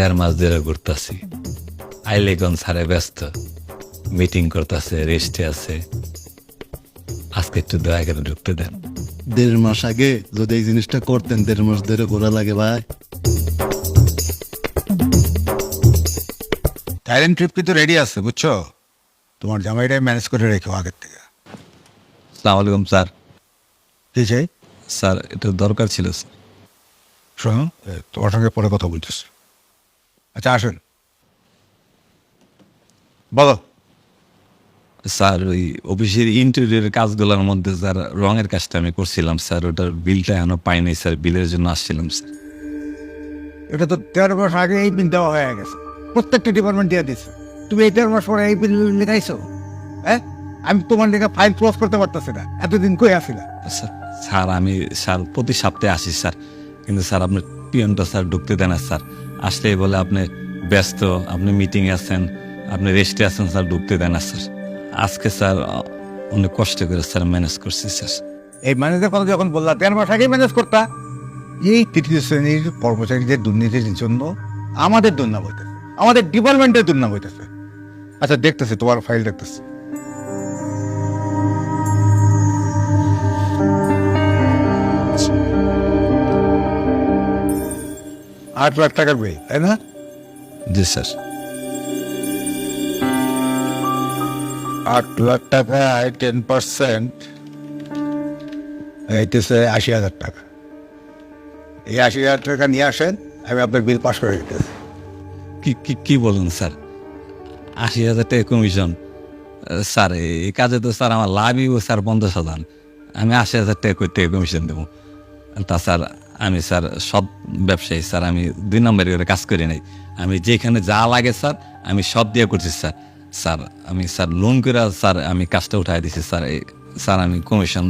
দেড় মাস ধরে ঘুরতাছি। আইলে কোন সারে ব্যস্ত। মিটিং করতেছে রেস্টে আছে। আজকে একটু দয়া করে ঢুকতে দেন। দেড় মাস আগে যদি এই জিনিসটা করতেন দেড় মাস ধরে ঘোরা লাগে ভাই। থাইল্যান্ড ট্রিপ কিন্তু রেডি আছে বুঝছ? তোমার জামাইটাই ম্যানেজ করে রেখো আগের থেকে। সালাম আলাইকুম স্যার। কি চাই? স্যার এটা দরকার ছিল স্যার। শোনো তোমার সঙ্গে পরে কথা বলতেছি। আচ্ছা আসুন। বলো। স্যার ওই অফিসের ইন্টেরিয়র কাজগুলোর মধ্যে স্যার রঙের কাজটা আমি করছিলাম স্যার। ওটার বিলটা এখনও পাইনি স্যার। বিলের জন্য আসছিলাম স্যার। এটা তো তেরো মাস আগে এই বিল দেওয়া হয়ে গেছে। প্রত্যেকটা ডিপার্টমেন্ট দিয়ে দিচ্ছে তুমি এই তেরো মাস পরে এই বিল লেখাইছো? হ্যাঁ? আমি তোমার লেখা ফাইল ক্লোজ করতে পারতেছি না। এতদিন কই আসিলা স্যার স্যার আমি স্যার প্রতি সপ্তাহে আসি স্যার। কিন্তু স্যার আপনার পিয়নটা স্যার, ঢুকতে দেন না স্যার। আসলেই বলে আপনি ব্যস্ত, আপনি মিটিংয়ে আছেন, আপনি রেস্টে আছেন স্যার, ঢুকতে দেন না স্যার। আজকে স্যার, অনেক কষ্ট করে স্যার ম্যানেজ করছি স্যার। এই ম্যানেজার কথা যখন বললা, তেরো মাস আগেই ম্যানেজ করতা। এই তৃতীয় শ্রেণির কর্মচারীদের দুর্নীতির জন্য আমাদের দুর্নাম হইতেছে। আমাদের ডিপার্টমেন্টের দুর্নাম হইতেছে। আচ্ছা দেখতেছি, তোমার ফাইল দেখতেছি। আট লাখ টাকার বই, তাই না? জি, স্যার। আট লাখ টাকায় টেন পার্সেন্ট। এইতেছে আশি হাজার টাকা। এই আশি হাজার টাকা নিয়ে আসেন, আমি আপনার বিল পাস করে দিতেছি। কি কি কি বলুন, স্যার? আশি হাজার টাকা কমিশন। স্যার, এই কাজে তো, স্যার, আমার লাভই ও স্যার, পঞ্চাশ হাজার। আমি আশি হাজার টাকা করে টাকা কমিশন দেবো। তা, স্যার আমি স্যার সব ব্যবসায়ী স্যার আমি দুই নম্বরের করে কাজ করি নাই। আমি যেখানে যা লাগে স্যার আমি সব দিয়ে করছি স্যার। স্যার আমি স্যার লোন করে স্যার আমি কাজটা উঠাই দিছি স্যার। এই স্যার আমি কমিশন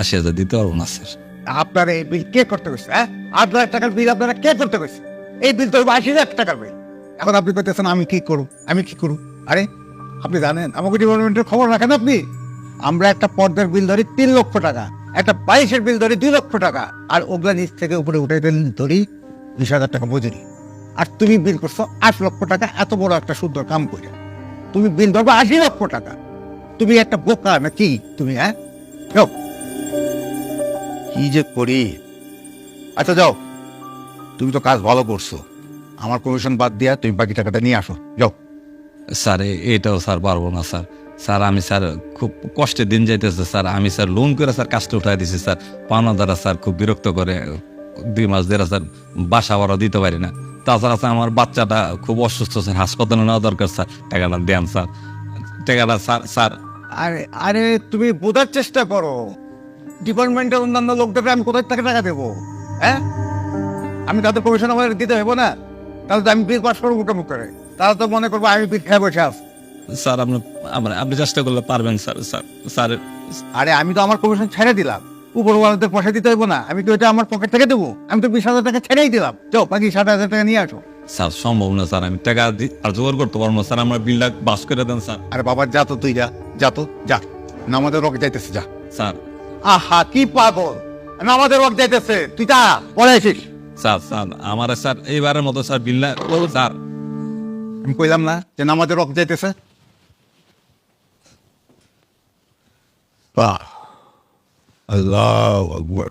আশি হাজার দিতে পারব না স্যার। আপনার এই বিল কে করতে গেছে হ্যাঁ? আট লাখ টাকার বিল আপনারা কে করতে গেছে এই বিল তো আশি হাজার টাকার বিল এখন আপনি কইতেছেন আমি কি করব? আমি কি করব? আরে আপনি জানেন আমাকে ডিপার্টমেন্টের খবর রাখেন আপনি? আমরা একটা পর্দার বিল ধরি তিন লক্ষ টাকা, একটা বাইশের বিল ধরি দুই লক্ষ টাকা, আর ওগুলা নিচ থেকে উপরে উঠে ধরি বিশ হাজার টাকা মজুরি। আর তুমি বিল করছ আট লক্ষ টাকা, এত বড় একটা সুন্দর কাম করে তুমি বিল ধরবো আশি লক্ষ টাকা। তুমি একটা বোকা নাকি তুমি হ্যাঁ। কি যে করি? আচ্ছা যাও। তুমি তো কাজ ভালো করছ। আমার কমিশন বাদ দিয়া তুমি বাকি টাকাটা নিয়ে আসো। যাও। স্যার এটাও স্যার পারব না, স্যার। স্যার, আমি স্যার খুব কষ্টের দিন যাইতেছে, স্যার। আমি স্যার লোন করে স্যার কাজটা উঠাই দিছি, স্যার। পাওনা দ্বারা স্যার খুব বিরক্ত করে, দুই মাস ধরে স্যার বাসা ভাড়া দিতে পারি না। তাছাড়া স্যার আমার বাচ্চাটা খুব অসুস্থ, স্যার। হাসপাতালে নেওয়া দরকার, স্যার। টাকাটা দেন, স্যার। টাকাটা, স্যার স্যার। আরে আরে, তুমি বোঝার চেষ্টা করো। ডিপার্টমেন্টের অন্যান্য লোকদের আমি কোথায় টাকা টাকা দেবো? হ্যাঁ? আমি তাদের কমিশন আমার দিতে হব না। তাহলে তো আমি বিল পাস করব মুখ করে? তাহলে তো মনে করব আমি বিল খেয়ে বসে আছি। স্যার আপনি আমরা আপনি চেষ্টা করলে পারবেন স্যার স্যার স্যার। আরে আমি তো আমার কমিশন ছেড়ে দিলাম। উপরওয়ালাদের পয়সা দিতে হইব না। আমি কি ওইটা আমার পকেট থেকে দেবো। আমি তো বিশ হাজার টাকা ছেড়েই দিলাম। চো বাকি হাজার টাকা নিয়ে আসো। স্যার সম্ভব না স্যার আমি টাকা দি- আর জোগাড় করতে পারব না। স্যার আমার বিলটা বাস করে দেন স্যার। আরে বাবা যা তো তুই যা। যা তো যা। নামাজের রক যাইতেছে যা। স্যার। আহা কি পাগল। নামাজের রক যাইতেছে। তুই যা পরে আসিস। স্যার স্যার আমার স্যার এইবারের মতো স্যার বিল না স্যার। আমি কইলাম না যে নামাজের রক যাইতেছে। বাহ আল্লাহ আকবর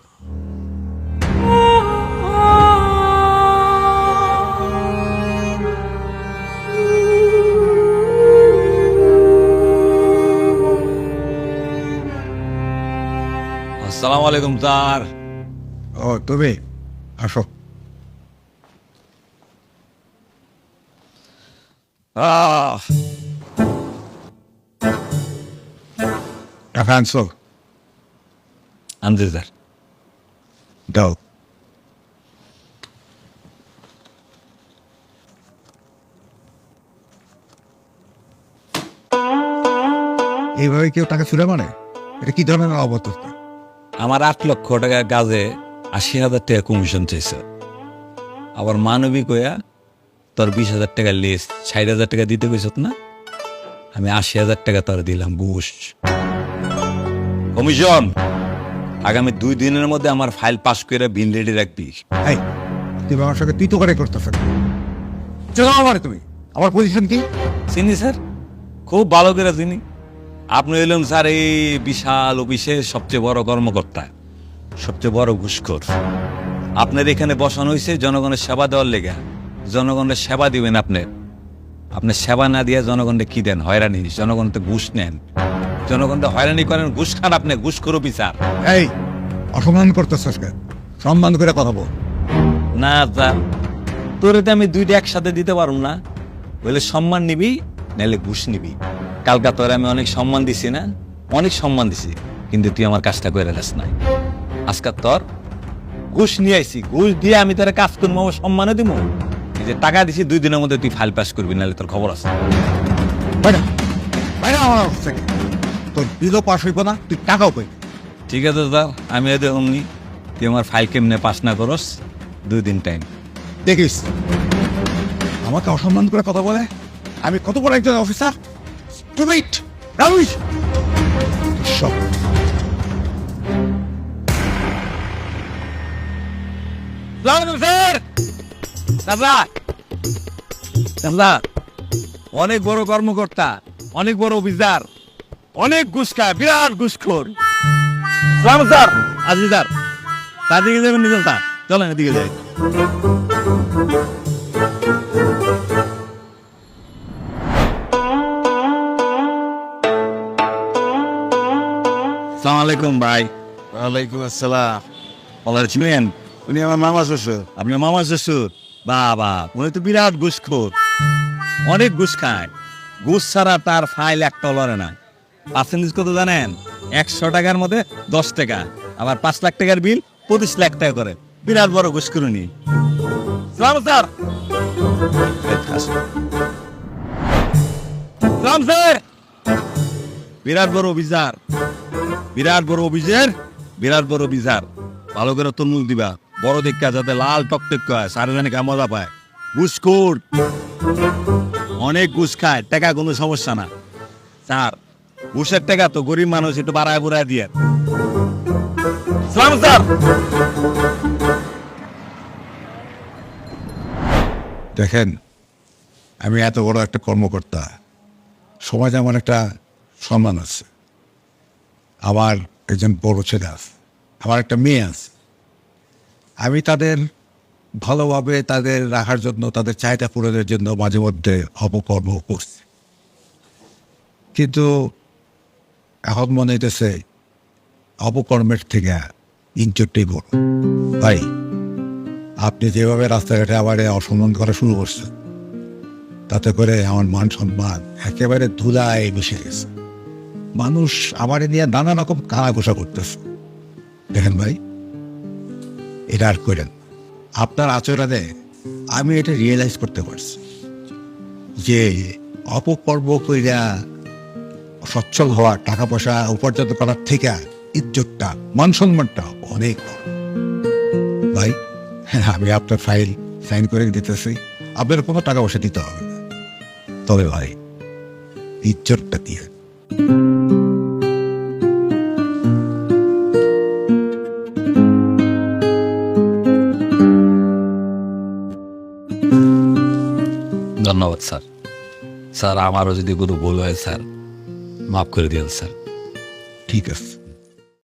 আসসালামু আলাইকুম স্যার ও তুমি আসো। আহ, টাকা আনছো আনজি স্যার দাও এইভাবে কেউ টাকা ছুড়ে মানে? এটা কি ধরনের অবস্থা আমার আট লক্ষ টাকা কাজে আশি হাজার টাকা কমিশন চাইছে। আবার মানবিক হইয়া তোর বিশ হাজার টাকা লিস্ট ষাট হাজার টাকা দিতে কইস না? আমি আশি হাজার টাকা তোর দিলাম বুস। কমিশন আগামী দুই দিনের মধ্যে আমার ফাইল পাস করে বিল রেডি রাখবি। এই তুই আমার সঙ্গে তুই তো করে করতেছ চলো আমার তুমি। আমার পজিশন কি? চিনি স্যার? খুব ভালো করে চিনি। আপনি এলেন স্যার এই বিশাল অফিসের সবচেয়ে বড় কর্মকর্তা সবচেয়ে বড় ঘুষখোর। আপনার এখানে বসানো হয়েছে জনগণের সেবা দেওয়ার লেগে। জনগণের সেবা দিবেন আপনি। আপনি সেবা না দিয়ে জনগণকে কি দেন? হয়রানি জনগণ তো ঘুষ নেন। জনগণকে হয়রানি করেন ঘুষ খান আপনি ঘুষ করো বিচার। এই অসম্মান করতেছিস সম্মান করে কথা বল। না স্যার তোরে তো আমি দুইটা একসাথে দিতে পারুম না। বলে সম্মান নিবি নাহলে ঘুষ নিবি। কালকা তোরে আমি অনেক সম্মান দিছি না? অনেক সম্মান দিছি কিন্তু তুই আমার কাজটা করে দিস নাই। আজকাল তোর ঘুষ নিয়ে আইছি ঘুষ দিয়ে আমি তোর কাজ করব আমার সম্মানও দিব। এই যে টাকা দিছি দুই দিনের মধ্যে তুই ফাইল পাস করবি নাহলে তোর খবর আছে। বাইরে বাইরে আমার তোর বিলও পাস হইব না তুই টাকাও পাই ঠিক আছে স্যার আমি এদের অমনি তুই আমার ফাইল কেমনে পাস না করস দুই দিন টাইম দেখিস আমাকে অসম্মান করে কথা বলে আমি কত বড় একজন অফিসার স্টুপিড রাউশ সব। স্যার দাদা! দাদা অনেক বড় কর্মকর্তা অনেক বড় অফিসার। অনেক খায় বিরাট ঘুষখোর স্যার। আজি স্যার তার দিকে যাবেন নিজল স্যার। চলেন এদিকে যাই। সালাম আলাইকুম ভাই। ওয়ালাইকুম আসসালাম। ভালো ছিলেন উনি আমার মামা শ্বশুর। আপনার মামা শ্বশুর? বাবা উনি তো বিরাট ঘুষখোর অনেক ঘুষ খায়। ঘুষ ছাড়া তার ফাইল একটা লড়ে না পার্সেন্টেজ কত জানেন? একশো টাকার মধ্যে দশ টাকা। আবার পাঁচ লাখ টাকার বিল পঁচিশ লাখ টাকা করে। বিরাট বড় ঘুষ করুনি সালাম স্যার! বিরাট বড় অভিযার বিরাট বড় অভিযার বিরাট বড় অভিযার ভালো করে তরমুজ দিবা। বড় দেখা যাতে লাল টকটক হয় সারে জানি মজা পায়। ঘুষখোর। অনেক ঘুষ খায়, টাকা কোনো সমস্যা না। স্যার ঘুষের টাকা তো গরিব মানুষ একটু বাড়ায় বুড়ায় দিয়ে। দেখেন, আমি এত বড় একটা কর্মকর্তা। সমাজে আমার একটা সম্মান আছে। আমার একজন বড় ছেলে আছে, আমার একটা মেয়ে আছে। আমি তাদের ভালোভাবে তাদের রাখার জন্য, তাদের চাহিদা পূরণের জন্য মাঝে মধ্যে অপকর্ম করছি। কিন্তু এখন মনে হইতেছে, অপকর্মের থেকে ইঞ্চুরটাই বড়। ভাই, আপনি যেভাবে রাস্তাঘাটে আবার অসম্মান করা শুরু করছেন, তাতে করে আমার মান সম্মান একেবারে ধুলায় মিশে গেছে। মানুষ আমার নিয়ে নানা রকম ঘোষা করতেছে। দেখেন ভাই, এটা আর করেন আপনার আচরণে আমি এটা রিয়েলাইজ করতে পারছি যে অপকর্ম কইরা সচ্ছল হওয়া টাকা পয়সা উপার্জন করার থেকে ইজ্জতটা মান সম্মানটা অনেক ভাই হ্যাঁ আমি আপনার ফাইল সাইন করে দিতেছি। আপনার কোনো টাকা পয়সা দিতে হবে না। তবে ভাই, ইজ্জতটা দিয়ে। ধন্যবাদ, স্যার। স্যার, আমারও যদি কোনো ভুল হয়, স্যার মাফ করে দিয়েন স্যার। ঠিক আছে।